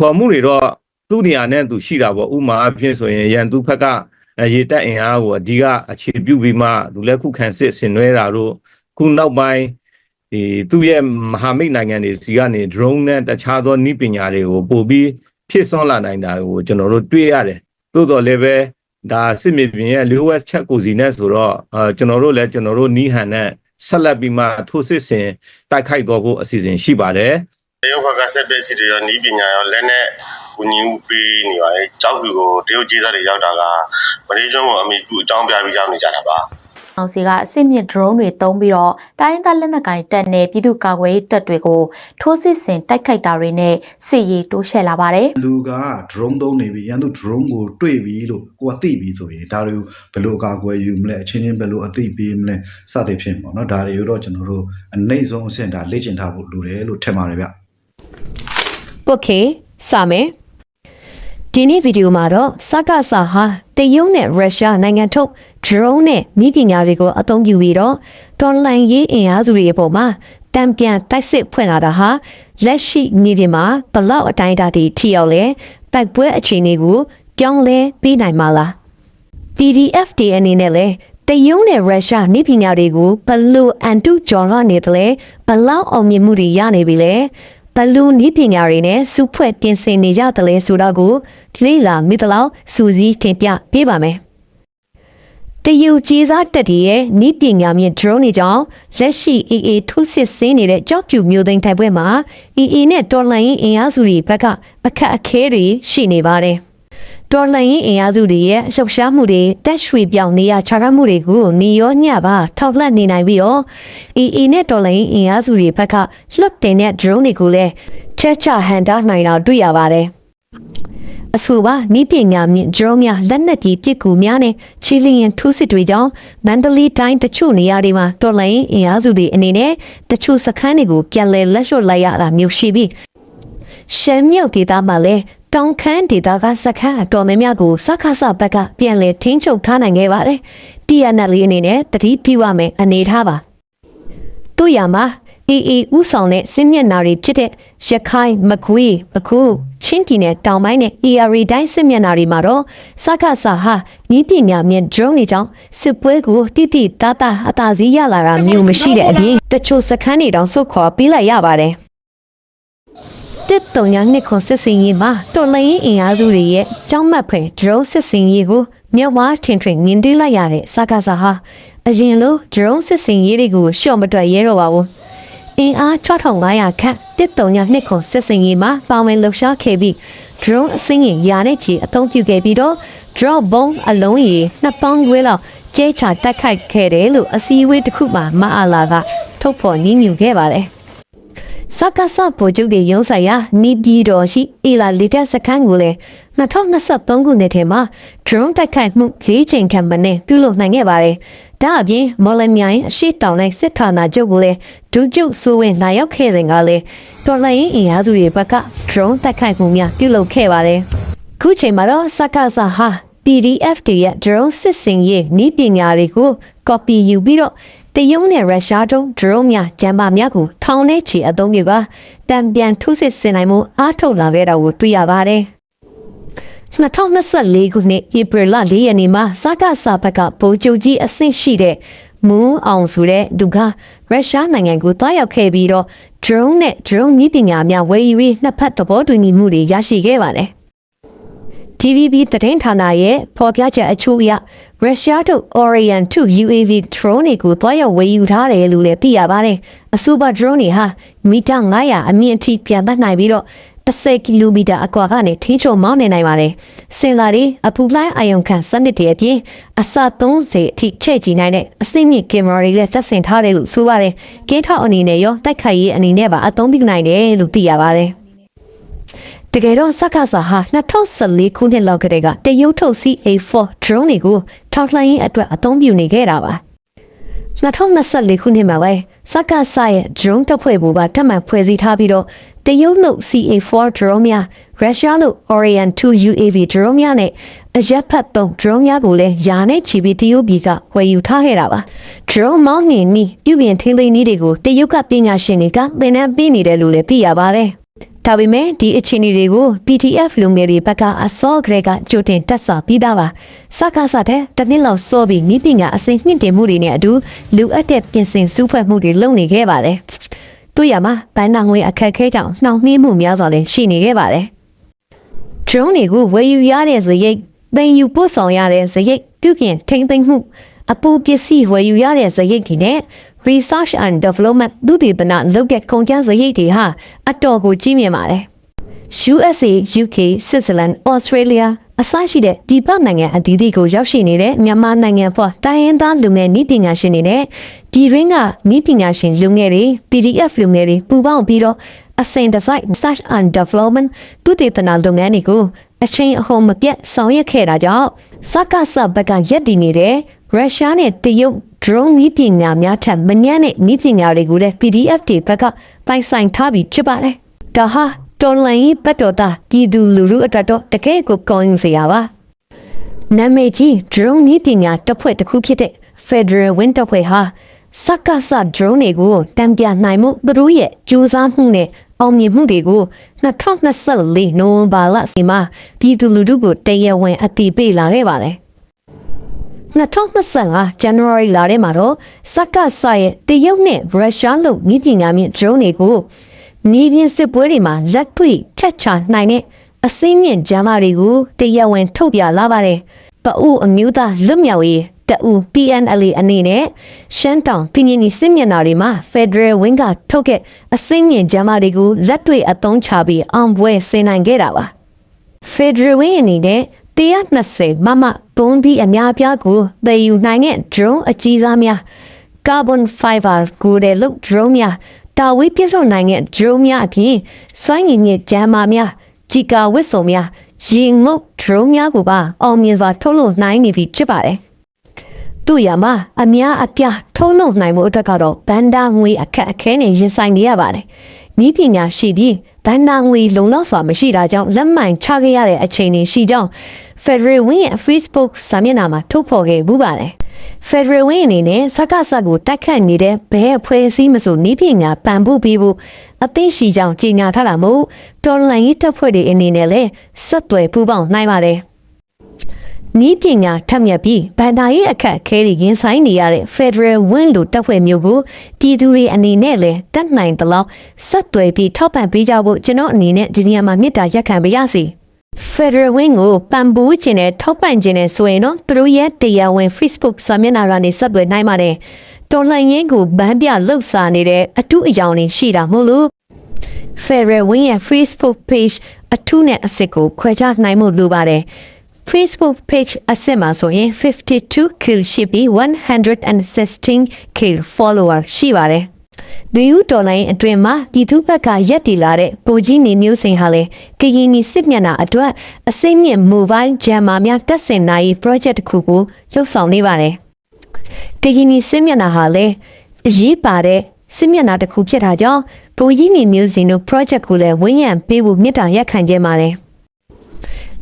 ခေါ်မှုတွေတော့သူ့နေရာနဲ့သူရှိတာပေါ့ဥပမာအဖြစ်ဆိုရင်ရန်သူဘက်ကအဲရေတက်အင်အားကိုအဓိကအခြေပြုပြီးမှသူလက်ခုခံစစ်ဆင်နွှဲတာတို့ခုနောက်ပိုင်းဒီသူ့ရဲ့မဟာမိတ်နိုင်ငံတွေစီကနေ drone နဲ့တခြားသောနည်းပညာတွေကိုပို့ပြီးဖြစ်စွန့်လာနိုင်တာကိုကျွန်တော်တို့တွေ့ရတယ်သို့တော်လည်းပဲဒါစစ်မြေပြင်ရဲ့လျှို့ဝှက်ချက်ကိုစီနဲ့ဆိုတော့အဲကျွန်တော်တို့လည်းကျွန်တော်တို့နီးဟန်နဲ့ဆက်လက်ပြီးမှထိုးစစ်ဆင်တိုက်ခိုက်တော့ဖို့အစီအစဉ်ရှိပါတယ် တရုတ်ဘက်ကဆက်ပက်စီတွေရောနီးပညာရောလက်နဲ့ကူညီမှုပေးနေပါတယ်။ကြောက်ဖြူကိုတရုတ်ကြီးစားတွေရောက်တာကမလေးကျွန်းကိုအမိပြုအကြောင်းပြပြီးရောက်နေကြတာပါ။အောင်စီကအစစ်မြစ် drone တွေသုံးပြီးတော့တိုင်းရင်းသားလက်နက်ကိုင်တပ်နဲ့ပြည်သူ့ကာကွယ်ရေးတပ်တွေကိုထိုးစစ်ဆင်တိုက်ခိုက်တာတွေနဲ့စစ်ရေးတိုးချဲ့လာပါတယ်လူက drone သုံးနေပြီရန်သူ drone ကိုတွေ့ပြီလို့ကိုကသိပြီဆိုရင်ဒါတွေကိုဘယ်လိုအကာအကွယ်ယူမလဲအချင်းချင်းဘယ်လိုအသိပေးမလဲစသဖြင့်ပေါ့နော်ဒါတွေကိုတော့ကျွန်တော်တို့အနိုင်ဆုံးအဆင့်ဒါလေ့ကျင့်ထားဖို့လိုတယ်လို့ထင်ပါတယ်ဗျ ပုတ်ခေစမယ်ဒီနေ့ဗီဒီယိုမှာတော့စကားစာဟာတရုတ်နဲ့ရုရှားနိုင်ငံထုတ် drone နဲ့နှီးပညာတွေကိုအသုံးပြုပြီးတော့တော်လှန်ရေးအင်အားစုတွေအပေါ်မှာတံပြန်တိုက်စစ်ဖွင့်လာတာဟာလက်ရှိနေပြည်မှာဘလောက်အတိုင်းအတာတွေထိရောက်လဲပိုက်ပွဲအခြေအနေကိုကြောင်းလဲပြီးနိုင်မှာလား TDF တွေအနေနဲ့လဲတရုတ်နဲ့ရုရှားနေပညာတွေကိုဘလို့အန်တုကျော်လွှားနေတယ်လဲဘလောက်အောင်မြင်မှုတွေရနေပြီလဲ ဘလို့နေပညာတွေနဲ့စုဖွဲ့ပြင်ဆင်နေကြတယ်လဲဆိုတော့ကိုလေ့လာမိသလောက်စူးစီးတင်ပြပေးပါမယ်တရုတ်ကြီးစားတက်တီရဲ့နီးပညာမြင့် drone တွေကြောင့်လက်ရှိ AA ထိုးစစ်ဆင်းနေတဲ့ကြောက်ပြူမျိုးသိမ်းတိုက်ပွဲမှာ AA နဲ့တော်လှန်ရေးအင်အားစုတွေဘက်ကအခက်အခဲတွေရှိနေပါတယ်။ တော်လှန်ရေးအင်အားစုတွေရဲ့လှုပ်ရှားမှုတွေတက်ရွှေပြောင်နေရခြားကားမှုတွေကိုနေရောညပါထောက်လှမ်းနေနိုင်ပြီးတော့ AA နဲ့တော်လှန်ရေးအင်အားစုတွေဘက်ကလွတ်တင်တဲ့ drone တွေကိုလည်းချက်ချဟန်တာနိုင်တာတွေ့ရပါတယ်။အဆိုပါနီးပညာမြင့် drone များလက်နက်ကြီးပစ်ကူများနဲ့ချီလီယန်ထူးစစ်တွေကြောင့်မန္တလေးတိုင်းတချို့နေရာတွေမှာတော်လိုင်းအင်အားစုတွေအနေနဲ့တချို့စခန်းတွေကိုပြန်လည်လက်လျှော့လိုက်ရတာမျိုးရှိပြီးရှမ်းမြောက်ဒေသမှာလည်း တောင်ခမ်းဒေသကစခန်းအတော်များများကိုစခါစဘက်ကပြန်လည်ထိန်းချုပ်ထားနိုင်ခဲ့ပါတယ်။ TNL အနေနဲ့တတိပြဝမယ်အနေထားပါ။တို့ရမှာ AA ဥဆောင်တဲ့စစ်မျက်နှာတွေဖြစ်တဲ့ရခိုင်မကွေးပခုချင်းပြည်နယ်တောင်ပိုင်းနဲ့ AR တိုင်းစစ်မျက်နှာတွေမှာတော့စကားစာဟာဤပညာမြင့် drone တွေကြောင့်စစ်ပွဲကိုတိတိတတ်တာအသာစီးရလာတာမျိုးမရှိတဲ့အပြင်တချို့စခန်းတွေတောင်စုတ်ခေါ်ပေးလိုက်ရပါတယ် တစ်တုံညာနှစ်ခွန်စစ်စင်ရေးမှာတော်လှန်ရေးအင်အားစုတွေရဲ့ကြောင်းမှတ်ဖွယ် drone စစ်စင်ရေးကိုမြက်ဝါထင်ထွင်ငင်တေးလိုက်ရတဲ့စကားစာဟာအရင်လို drone စစ်စင်ရေးတွေကိုရှော့မတွက်ရဲတော့ပါဘူးအင်အား6500ခန့်တစ်တုံညာနှစ်ခွန်စစ်စင်ရေးမှာပါဝင်လှုပ်ရှားခဲ့ပြီး drone အစင်းရင်ရာနဲ့ချီအသုံးပြုခဲ့ပြီးတော့ drop bomb အလုံးရေနှစ်ပေါင်းခွဲလောက်ကျဲချတက်ခိုက်ခဲ့တယ်လို့အစည်းအဝေးတစ်ခုမှာမအားလာကထုတ်ဖော်ညှိညူခဲ့ပါတယ် စကားစဗိုလ်ချုပ်တွေရုံးဆိုင်ရာနီးပြည်တော်ရှိအီလာလီတက်စခန်းကိုလည်း2023ခုနှစ်ထဲမှာ drone တိုက်ခိုက်မှု၄ချိန်ခန့်မနဲ့ပြုလုပ်နိုင်ခဲ့ပါတယ်။ဒါအပြင်မော်လမြိုင်အရှိတောင်တိုင်းစစ်ဌာနချုပ်ကိုလည်းဒုကျုပ်ဆိုဝင်လာရောက်ခဲ့တဲ့ကလည်းတော်လှန်ရေးအင်အားစုတွေဘက်က drone တိုက်ခိုက်မှုများပြုလုပ်ခဲ့ပါတယ်။ခုချိန်မှာတော့စကားစဟာ PDF တွေရဲ့ drone စစ်စင်ရေးဤပညာတွေကို copy ယူပြီးတော့ တရုတ်နဲ့ရုရှားတို့ drone များဂျမ်ပါများကိုထောင်ထဲချီအသုံးပြုပါတံပြန်ထုစစ်စင်နိုင်မှုအားထုတ်လာခဲ့တာကိုတွေ့ရပါတယ်။2024ခုနှစ်ဧပြီလ4ရက်နေ့မှာစကားစာဘက်ကဗိုလ်ချုပ်ကြီးအဆင့်ရှိတဲ့မူးအောင်ဆိုတဲ့သူကရုရှားနိုင်ငံကိုတွားရောက်ခဲ့ပြီးတော့ drone နဲ့ drone နည်းပညာများဝယ်ယူပြီးနှစ်ဖက်သဘောတူညီမှုတွေရရှိခဲ့ပါတယ်။ TVB သတင်းဌာနရဲ့ဖော်ပြချက်အချို့အရရုရှားတို့ Orion 2 UAV drone တွေကိုတွားရောက်ဝယ်ယူထားတယ်လို့လည်းသိရပါတယ်။အဆိုပါ drone တွေဟာမီတာ900အမြင့်အထိပြန်တတ်နိုင်ပြီးတော့10ကီလိုမီတာအကွာကနေထိန်းချုပ်မောင်းနေနိုင်ပါတယ်။စင်လာတွေအပူလှိုင်းအယုံခံစနစ်တွေအပြင်အစ30အထိချဲ့ကြည့်နိုင်တဲ့အစိမ့်မြင့်ကင်မရာတွေလည်းတပ်ဆင်ထားတယ်လို့ဆိုပါတယ်။ကင်းထောက်အနေနဲ့ရောတိုက်ခိုက်ရေးအနေနဲ့ပါအသုံးပြုနိုင်တယ်လို့သိရပါတယ်။ တကယ်တော့စက္ကစဟာ2014ခုနှစ်လောက်ကတည်းကတရုတ်ထုတ် CA4 drone တွေကိုထောက်လှမ်းရေးအတွက်အသုံးပြုနေခဲ့တာပါ2024ခုနှစ်မှာပဲစက္ကစရဲ့ drone တပ်ဖွဲ့ဘူပါထပ်မံဖွဲ့စည်းထားပြီးတော့တရုတ်လို့ CA4 drone များရုရှားလို့ Orion 2 UAV drone များနဲ့အရက်ဖတ်သုံး drone များကိုလည်းယာနဲ့ချီပြီးတရုတ်ပြည်ကဝယ်ယူထားခဲ့တာပါ drone မောင်းနှင်နီးပြုပြင်ထိန်းသိမ်းနည်းတွေကိုတရုတ်ကပညာရှင်တွေကသင်တန်းပေးနေတယ်လို့လည်းသိရပါတယ် ဒါပေမဲ့ဒီအခြေအနေတွေကို PDF လူငယ်တွေဘက်ကအစောကလေးကကြိုတင်တက်ဆပြီးသားပါစကားစတဲ့တစ်နှစ်လောက်စောပြီးနီးပညာအစိမ့်မြင့်တင်မှုတွေနဲ့အတူလူအပ်တဲ့ပြင်ဆင်စုဖွဲ့မှုတွေလုပ်နေခဲ့ပါတယ်တို့ရမှာဘန်နာငွေအခက်အခဲကြောင့်နှောင့်နှေးမှုများစွာလည်းရှိနေခဲ့ပါတယ် drone တွေကိုဝယ်ယူရတဲ့ဇရိတ်သင်ယူပို့ဆောင်ရတဲ့ဇရိတ်ပြုပြင်ထိမ့်သိမ့်မှုအပူပစ္စည်းဝယ်ယူရတဲ့ဇရိတ်တွေနဲ့ research and development သူတည်တနာလုပ်တဲ့ကုန်ကျန်းဇရိတ်တွေဟာအတော်ကိုကြီးမြင့်ပါတယ် USA, UK, Switzerland, Australia အစရှိတဲ့ဒီပတ်နိုင်ငံအသီးသီးကိုရောက်ရှိနေတဲ့မြန်မာနိုင်ငံပေါ်တိုင်းရင်းသားလူငယ်နည်းပညာရှင်တွေနဲ့ဒီရင်းကနည်းပညာရှင်လူငယ်တွေ PDF လူငယ်တွေပူးပေါင်းပြီးတော့အစင်ဒီဇိုင်း research and development သူတည်တနာလုပ်ငန်းတွေကိုအချိန်အဟုန်မပြတ်ဆောင်ရွက်ခဲ့တာကြောင့်စကားစဘက်ကရက်တည်နေတဲ့ ရုရှားနဲ့တရုတ် drone နည်းပညာများထက်မညံ့တဲ့နည်းပညာတွေကိုလည်း PDF တွေဘက်ကပိုင်ဆိုင်ထားပြီးဖြစ်ပါတယ်။ဒါဟာတော်လန်ရေးပတ်တော်သားပြည်သူလူထုအတွက်တော့တကယ်ကိုကောင်းရင်စရာပါ။နာမည်ကြီး drone နည်းပညာတပ်ဖွဲ့တစ်ခုဖြစ်တဲ့ Federal Wind တပ်ဖွဲ့ဟာစက္ကစ drone တွေကိုတံပြနိုင်မှုသူတို့ရဲ့ကြိုးစားမှုနဲ့အောင်မြင်မှုတွေကို2024နိုဝင်ဘာလစီမှာပြည်သူလူထုကိုတရားဝင်အသိပေးလာခဲ့ပါတယ်။ 2025 January လထဲမှာတော့စက္ကစရဲ့တရုတ်နဲ့ရုရှားလို့ဤပညာမြင့် drone တွေကိုနေပြင်စစ်ပွဲတွေမှာလက်တွေ့ထက်ချနိုင်တဲ့အစင်းမြင့်ဂျမ်းမာတွေကိုတရားဝင်ထုတ်ပြလာပါတယ်။ပအူအမျိုးသားလွတ်မြောက်ရေးတအူ PNLA အနေနဲ့ရှမ်းတောင်ပြည်နယ်စစ်မျက်နှာတွေမှာ Federal Wing ကထုတ်ခဲ့အစင်းမြင့်ဂျမ်းမာတွေကိုလက်တွေ့အသုံးချပြီးအောင်ပွဲဆင်နိုင်ခဲ့တာပါ။ Federal Wing အနေနဲ့ 120မမဘုံဒီအများပြားကိုသယ်ယူနိုင်တဲ့ drone အကြီးစားများ carbon fiber ကိုတဲ့လို့ drone များတာဝေးပြည့်စုံနိုင်တဲ့ drone များအပြင်စွမ်းရည်မြင့်ဂျမ်းမာများဂျီကာဝစ်စုံများရေငုတ် drone များကိုပါအောင်မြင်စွာထုတ်လုပ်နိုင်နေပြီဖြစ်ပါတယ်။သူ့ရမှာအများအပြားထုတ်လုပ်နိုင်မှုအတွက်ကတော့ဘန်ဒါငွေအခက်အခဲနဲ့ရင်ဆိုင်နေရပါတယ်။ ဤပညာရှိပြီးဘန်ဒါငွေလုံလောက်စွာမရှိတာကြောင့်လက်မှန်ချခဲ့ရတဲ့အခြေအနေရှိကြောင်း Federal Wing ရဲ့ Facebook စာမျက်နှာမှာထုတ်ဖော်ခဲ့မှုပါတယ်။ Federal Wing အနေနဲ့စကားစကိုတက်ခတ်နေတဲ့ဘဲအဖွဲ့အစည်းမဆိုနီးပညာပံ့ပိုးပေးဖို့အသိရှိကြောင်းကြေညာထားတာမို့တော်လန်ရေးတပ်ဖွဲ့တွေအနေနဲ့လည်းဆက်သွယ်ပူးပေါင်းနိုင်ပါတယ်။ နီးပညာထက်မြက်ပြီးဗန်ဒါရေးအခက်အခဲတွေရင်ဆိုင်နေရတဲ့ Federal Wing လို့တပ်ဖွဲ့မျိုးကိုပြည်သူတွေအနေနဲ့လည်းတက်နိုင်သလောက်ဆက်သွယ်ပြီးထောက်ပံ့ပေးကြဖို့ကျွန်တော်အနေနဲ့ဒီနေရာမှာမေတ္တာရက်ခံပါရစေ။ Federal Wing ကိုပံ့ပိုးခြင်းနဲ့ထောက်ပံ့ခြင်းနဲ့ဆိုရင်တော့သူတို့ရဲ့တရားဝင် Facebook စာမျက်နှာကနေဆက်သွယ်နိုင်ပါတယ်။တော်လှန်ရေးကိုဗန်းပြလှုပ်ရှားနေတဲ့အထူးအယောင်တွေရှိတာမို့လို့ Federal Wing ရဲ့ Facebook page အထူးနဲ့အစစ်ကိုခွဲခြားနိုင်မှုလိုပါတယ်။ Facebook page အစစ်မှာဆိုရင်52 kill ရှိပြီး116 kill follower ရှိပါတယ်။လူယူတော်လိုင်းအတွင်မှာဒီသူဘက်ကရက်တီလာတဲ့ပုံကြီးနေမျိုးစိန်ဟာလေကရင်နီစစ်မျက်နှာအတွက်အစိမ့်မြင့် mobile jammer များတက်ဆင်နိုင် project တစ်ခုကိုလှုပ်ဆောင်နေပါတယ်။ကရင်နီစစ်မျက်နှာဟာလေအရေးပါတဲ့စစ်မျက်နှာတစ်ခုဖြစ်တာကြောင့်ပုံကြီးနေမျိုးစိန်တို့ project ကိုလည်းဝန်းရံပေးဖို့မြစ်တာရက်ခံကြပါတယ်။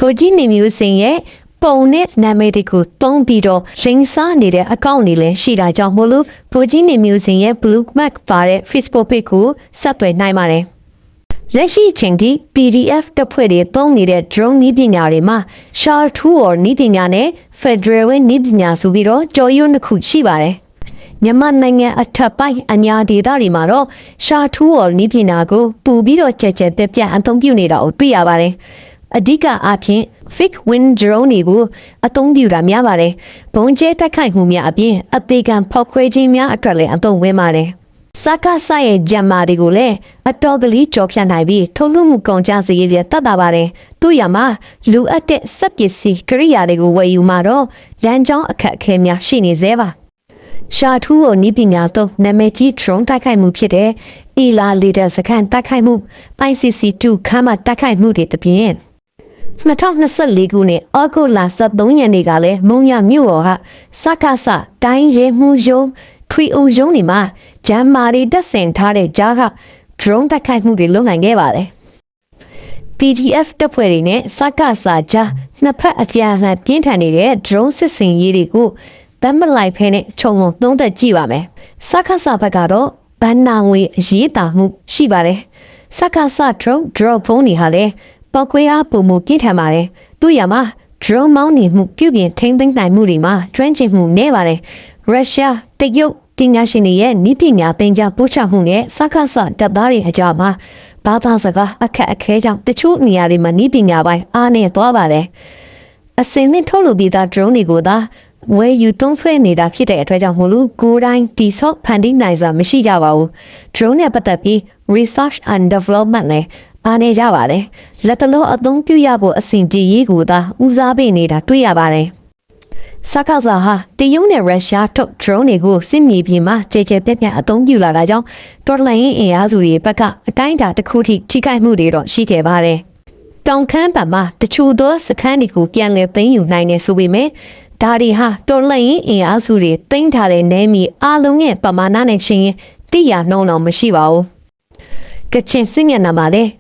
ပုံကြီးနေမျိုးစိန်ရဲ့ပုံနဲ့နာမည်တွေကိုတုံးပြီးတော့ရင်းစားနေတဲ့အကောင့်တွေလည်းရှိတာကြောင့်မို့လို့ဘူဂျီနေမျိုးစင်ရဲ့ blue mark ပါတဲ့ Facebook page ကိုဆက်သွယ်နိုင်ပါတယ်။လက်ရှိအချိန်ထိ PDF တပ်ဖွဲ့တွေတုံးနေတဲ့ drone နည်းပညာတွေမှာ SHAR 2 or နည်းပညာနဲ့ Federal နည်းပညာဆိုပြီးတော့ကြော်ရွံ့တစ်ခုရှိပါတယ်။မြန်မာနိုင်ငံအထက်ပိုင်းအညာဒေသတွေမှာတော့ရှာထူးော်နီးပညာကိုပူပြီးတော့ကြဲကြဲပြက်ပြက်အသုံးပြုနေတာကိုတွေ့ရပါတယ်။ အဓိကအားဖြင့် fake wind drone တွေကိုအသုံးပြုတာများပါတယ်။ဘုံကျဲတက်ခိုက်မှုများအပြင်အသေးခံဖောက်ခွဲခြင်းများအတွက်လည်းအသုံးဝင်ပါတယ်။စကားဆရဲ့ဂျမ်မာတွေကိုလည်းအတော်ကလေးကြော်ဖြတ်နိုင်ပြီးထုတ်လွှတ်မှုကုန်ကျစရိတ်တွေတတ်တာပါတယ်။သူ့ရမှာလူအပ်တဲ့စက်ပစ္စည်းကိရိယာတွေကိုဝယ်ယူမှာတော့လမ်းကြောင်းအခက်အခဲများရှိနေသေးပါ။ရှာထူးကိုနီးပညာတော့နာမည်ကြီး drone တိုက်ခိုက်မှုဖြစ်တဲ့အီလာလီဒါစကန်တိုက်ခိုက်မှု ICC2 ခမ်းမတိုက်ခိုက်မှုတွေတပြင်း 2024ခုနှစ်ဩဂုတ်လ23ရက်နေ့ကလည်းမုံရမြို့တော်ဟာစကစတိုင်းရဲမှုယုံထွေအုံယုံနေမှာဂျမ်မာရီတက်ဆင်ထားတဲ့ကြားက drone တိုက်ခိုက်မှုတွေလုပ်နိုင်ခဲ့ပါတယ်။ PDF တပ်ဖွဲ့တွေနဲ့စကစကြားနှစ်ဖက်အပြန်အလှန်ပြင်းထန်နေတဲ့ drone စစ်စင်ရေးတွေကိုဗမ်းမလိုက်ဖဲနဲ့ခြုံငုံသုံးသက်ကြည့်ပါမယ်။စကစဘက်ကတော့ဘန်နာငွေအရေးတာမှုရှိပါတယ်။စကားစ drone drop ဖုန်းတွေဟာလည်း ပောက်ကွဲအားပုံမှုပြင်းထန်ပါတယ်သူရမှာ drone မောင်းနေမှုပြုပြင်ထိန်းသိမ်းနိုင်မှုတွေမှာကျွမ်းကျင်မှုနည်းပါတယ်ရုရှားတရုတ်ပညာရှင်တွေရဲ့နိပညာသင်ကြားပို့ချမှုနဲ့စကားစတပ်သားတွေအကြမှာဘာသာစကားအခက်အခဲကြောင့်တချို့နေရာတွေမှာနိပညာပိုင်းအားနည်းသွားပါတယ်အစင်းနဲ့ထုတ်လုပ်ပြီးသား drone တွေကိုသာဝယ်ယူတွန်းဆွဲနေတာဖြစ်တဲ့အတွက်ကြောင့်မို့လို့ကိုယ်တိုင်တိဆော့ဖန်တီးနိုင်စွာမရှိကြပါဘူး drone နဲ့ပတ်သက်ပြီး research and development နဲ့ အားနေကြပါတယ်လက်တလုံးအသုံးပြုရဖို့အဆင်ပြေရေးကိုသာဦးစားပေးနေတာတွေ့ရပါတယ်စကားစာဟာတရုတ်နဲ့ရုရှားထုတ် drone တွေကိုစစ်မြေပြင်မှာကြဲကြဲပြန့်ပြန့်အသုံးပြုလာတာကြောင့်တော်လှန်ရေးအင်အားစုတွေဘက်ကအတိုင်းအတာတစ်ခုထိထိခိုက်မှုတွေတော့ရှိခဲ့ပါတယ်တောင်ခမ်းပတ်မှာတချို့သောစခန်းတွေကိုပြန်လည်သိမ်းယူနိုင်တယ်ဆိုပေမဲ့ဒါတွေဟာတော်လှန်ရေးအင်အားစုတွေသိမ်းထားတဲ့နယ်မြေအလုံးရဲ့ပမာဏနဲ့ရှင်ရင်တိရနှုံးတော့မရှိပါဘူးကချင်စစ်မျက်နှာမှာလည်း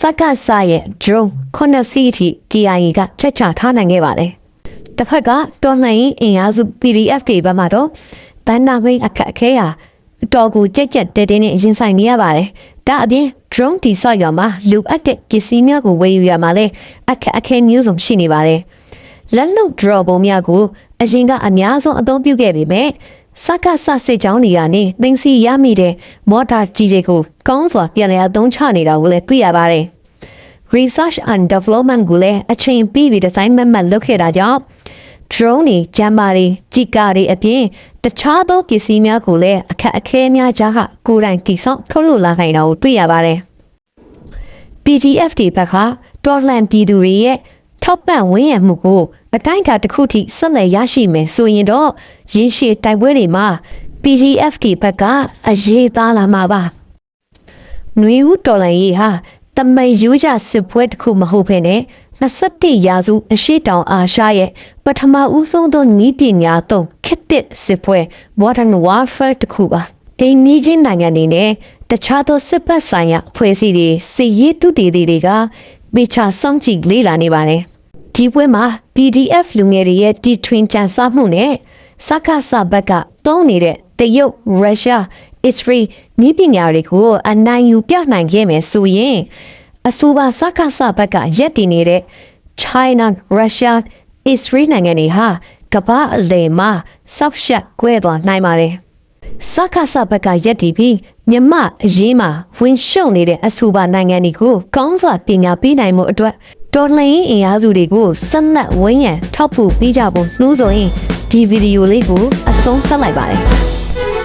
စကားစာရဲ့ drone ခုနှစ်စီးအထိ KIA ကချက်ချထားနိုင်ခဲ့ပါတယ်တစ်ဖက်ကတော်လှန်ရေးအင်အားစု PDF တွေဘက်မှာတော့ဘန်နာဝိတ်အခက်အခဲဟာအတော်ကိုကြက်ကြက်တဲတဲနဲ့ရင်ဆိုင်နေရပါတယ်ဒါအပြင် drone တိဆောက်ရမှာလူအပ်တဲ့ပစ္စည်းများကိုဝယ်ယူရမှာလဲအခက်အခဲမျိုးစုံရှိနေပါတယ်လက်လုံ draw ပုံများကိုအရင်ကအများဆုံးအသုံးပြုခဲ့ပေမဲ့ စကားဆစစ်ကြောင်းတွေကနေသင်စီရမိတဲ့မော်တာကြီးတွေကိုကောင်းစွာပြန်လည်အသုံးချနေတာကိုလည်းတွေ့ရပါတယ်။ research and development ကိုလည်းအချိန်ပြီးပြီးဒီဇိုင်းမမတ်လုပ်ခဲ့တာကြောင့် drone တွေဂျမ်မာတွေကြီးကာတွေအပြင်တခြားသောပစ္စည်းများကိုလည်းအခက်အခဲများကြားကကိုယ်တိုင်တိဆောက်ထုတ်လုပ်လာနိုင်တာကိုတွေ့ရပါတယ်။ PDF တွေဘက်ကတော်လှန်ပြည်သူတွေရဲ့ ထောက်ပံ့ဝန်းရံမှုကိုအတိုင်းအတာတစ်ခုထိဆက်လက်ရရှိမယ်ဆိုရင်တော့ရင်းရှည်တိုက်ပွဲတွေမှာ PDF တွေဘက်ကအရေးသားလာမှာပါ။နွေဦးတော်လှန်ရေးဟာတမိတ်ယူကြစစ်ပွဲတစ်ခုမဟုတ်ဘဲနဲ့21ရာစုအရှိတောင်အာရှရဲ့ပထမဦးဆုံးသောနီးပညာသုံးခေတ်သစ်စစ်ပွဲ Modern Warfare တစ်ခုပါ။အိန္ဒိချင်းနိုင်ငံတွေနဲ့တခြားသောစစ်ဘက်ဆိုင်ရာအဖွဲ့အစည်းတွေစစ်ရေးတုတည်တွေကပေချာစောင့်ကြည့်လေ့လာနေပါတယ်။ ဒီပွဲမှာ PDF လူငယ်တွေရဲ့တီထွင်ကြံစမှုနဲ့စကားစဘက်ကတုံးနေတဲ့တရုတ်ရုရှားအစ္စရေးနီးပညာတွေကိုအနိုင်ယူပြနိုင်ခဲ့မယ်ဆိုရင်အဆိုပါစကားစဘက်ကရက်တည်နေတဲ့ China, Russia, Israel နိုင်ငံတွေဟာကမ္ဘာအလယ်မှာဆောက်ရှက်ကွဲသွားနိုင်ပါတယ်။စကားစဘက်ကရက်တည်ပြီးမြမအရေးမှာဝင်ရှုံနေတဲ့အဆိုပါနိုင်ငံတွေကိုကောင်းစွာပညာပေးနိုင်မှုအတွက် တော်လှန်ရေးအင်အားစုတွေကိုဆက်လက်ဝန်းရံထောက်ပံ့ပေးကြဖို့နှိုးဆော်ရင်ဒီဗီဒီယိုလေးကိုအဆုံးသတ်လိုက်ပါတယ်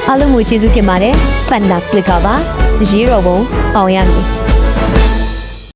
အားလုံးကိုကျေးဇူးတင်ပါတယ်ဖန်နာကလစ်ကပါရေတော်ဘုံအောင်ရမည်